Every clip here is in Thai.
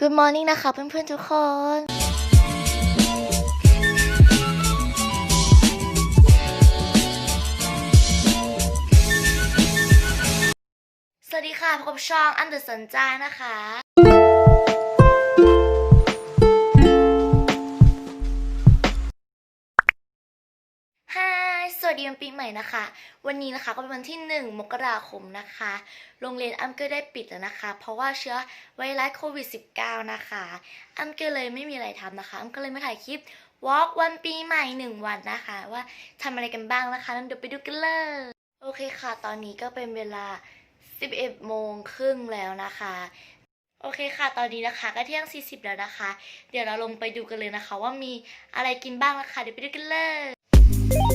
Good morning นะคะเพื่อนๆทุกคน สวัสดีค่ะพบกับช่องอันเดอร์สันจ้านะคะ ดีวันปีใหม่นะคะ วันนี้นะคะก็เป็นวันที่ 1 มกราคมนะคะ โรงเรียนอ้ำก็ได้ปิดแล้วนะคะ เพราะว่าเชื้อไวรัสโควิด -19 นะคะ อ้ำก็เลยไม่มีอะไรทำนะคะ อ้ำก็เลยมาถ่ายคลิปวอล์กวันปีใหม่ 1 วันนะคะ ว่าทำอะไรกันบ้างนะคะงั้นเดี๋ยวไปดูกันเลย โอเคค่ะ ตอนนี้ก็เป็นเวลา 11 โมงครึ่งแล้วนะคะโอเคค่ะ ตอนนี้นะคะก็เที่ยง 40 แล้วนะคะ เดี๋ยวเราลงไปดูกันเลยนะคะ ว่ามีอะไรกินบ้างนะคะ เดี๋ยวไปดูกันเลย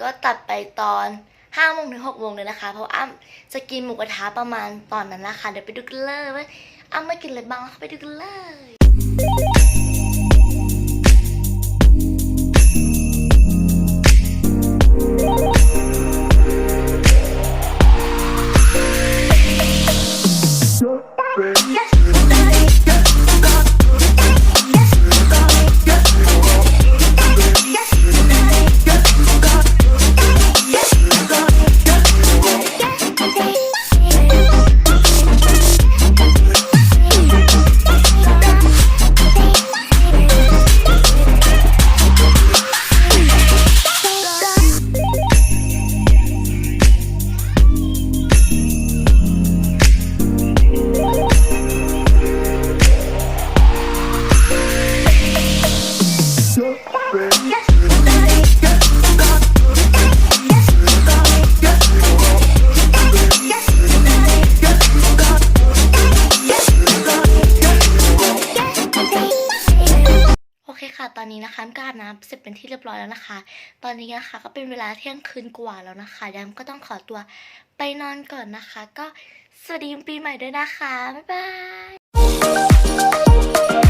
ก็ตัดไปตอน5โมงถึง6โมงเลยนะคะ เพราะอ้ำจะกินหมูกระทะประมาณตอนนั้นนะคะ เดี๋ยวไปดูกันเลยว่าอ้ำไม่กินอะไรบ้างไปดูกันเลย ค่ะตอนนี้นะคะก็อาบน้ำเสร็จเป็นที่เรียบร้อยแล้วนะคะ ตอนนี้นะคะก็เป็นเวลาเที่ยงคืนกว่าแล้วนะคะยามก็ต้องขอตัวไปนอนก่อนนะคะ ก็สวัสดีปีใหม่ด้วยนะคะ บ๊ายบาย